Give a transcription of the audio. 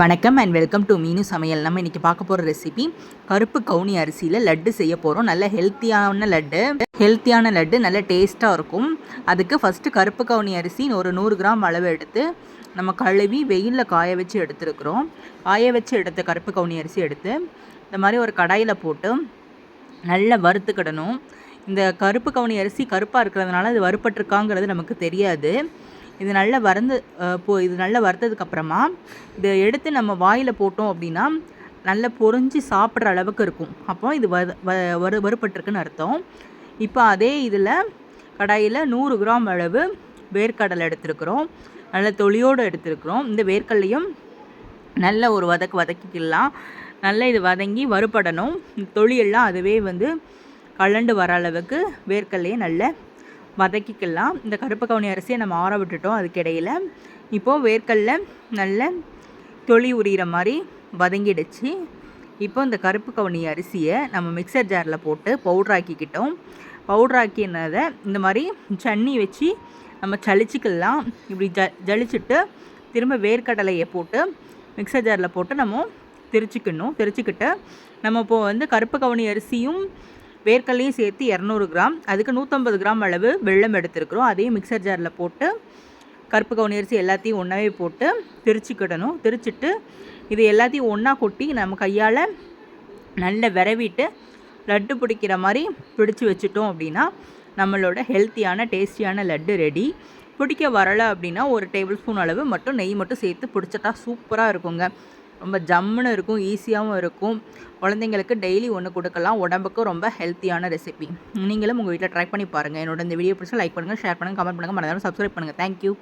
வணக்கம் and welcome to மீனு சமையல். நம்ம இன்றைக்கி பார்க்க போகிற ரெசிபி கருப்பு கவுனி அரிசியில் லட்டு செய்ய போகிறோம் நல்ல ஹெல்த்தியான லட்டு. ஹெல்த்தியான லட்டு நல்ல டேஸ்ட்டாக இருக்கும். அதுக்கு ஃபஸ்ட்டு கருப்பு கவுனி அரிசி ஒரு நூறு கிராம் அளவு எடுத்து நம்ம கழுவி வெயிலில் காய வச்சு எடுத்துருக்குறோம். காய வச்சு எடுத்த கருப்பு கவுனி அரிசி எடுத்து இந்த மாதிரி ஒரு கடாயில் போட்டு நல்லா வறுத்துக்கிடணும். இந்த கருப்பு கவுனி அரிசி கருப்பாக இருக்கிறதுனால அது வறுப்பட்டிருக்காங்கிறது நமக்கு தெரியாது. இது நல்லா வறந்து போ இது நல்லா வறுத்ததுக்கப்புறமா இதை எடுத்து நம்ம வாயில் போட்டோம் அப்படின்னா நல்லா பொறிஞ்சு சாப்பிட்ற அளவுக்கு இருக்கும். அப்போ இது வ வறு வறுப்பட்டிருக்குன்னு அர்த்தம். இப்போ அதே இதில் கடாயில் நூறு கிராம் அளவு வேர்க்கடலை எடுத்துருக்குறோம். நல்ல தொளியோடு எடுத்துருக்குறோம். இந்த வேர்க்கடலையும் நல்ல ஒரு வதக்கு வதக்கிக்கலாம். நல்லா இது வதங்கி வறுபடணும். தொழியெல்லாம் அதுவே வந்து கலண்டு வர அளவுக்கு வேர்க்கடலையை நல்ல வதக்கிக்கலாம். இந்த கருப்பு கவுனி அரிசியை நம்ம ஆற விட்டுட்டோம். அதுக்கிடையில் இப்போது வேர்க்கல்ல நல்ல தொளி உரிகிற மாதிரி வதங்கிடுச்சு. இப்போ இந்த கருப்பு கவுனி அரிசியை நம்ம மிக்சர் ஜாரில் போட்டு பவுட்ராக்கிக்கிட்டோம் பவுட்ராக்கினதை இந்த மாதிரி சன்னி வச்சு நம்ம சளிச்சிக்கலாம். இப்படி ஜ ஜலிச்சுட்டு திரும்ப வேர்க்கடலையை போட்டு மிக்சர் ஜாரில் போட்டு நம்ம திரிச்சிக்கணும். திரிச்சிக்கிட்டு நம்ம இப்போது வந்து கருப்பு கவுனி அரிசியும் வேர்க்கல்லையும் சேர்த்து இரநூறு கிராம் அதுக்கு நூற்றம்பது கிராம் அளவு வெள்ளம் எடுத்துருக்குறோம். அதையும் மிக்சர் ஜாரில் போட்டு கருப்பு கவுனி அரிசி எல்லாத்தையும் ஒன்றாவே போட்டு திரிச்சுக்கிடணும். திரிச்சிட்டு இது எல்லாத்தையும் ஒன்றா கொட்டி நம்ம கையால் நல்லா விரவிட்டு லட்டு பிடிக்கிற மாதிரி பிடிச்சி வச்சுட்டோம் அப்படின்னா நம்மளோட ஹெல்த்தியான டேஸ்டியான லட்டு ரெடி பிடிக்க வரலை அப்படின்னா ஒரு டேபிள் ஸ்பூன் அளவு மட்டும் நெய் மட்டும் சேர்த்து பிடிச்சிட்டா சூப்பராக இருக்குங்க. ரொம்ப ஜம்முன்னு இருக்கும் ஈஸியாகவும் இருக்கும். குழந்தைங்களுக்கு டெய்லி ஒன்று கொடுக்கலாம். உடம்புக்கும் ரொம்ப ஹெல்த்தியான ரெசிபி நீங்களும் உங்கள் வீட்டில் ட்ரை பண்ணி பாருங்கள் என்னோட இந்த வீடியோ பிடிச்சா லைக் பண்ணுங்கள் ஷேர் பண்ணுங்கள் கமெண்ட் பண்ணுங்கள் மறந்தாலும் சப்ஸ்கிரைப் பண்ணுங்கள் தேங்க்யூ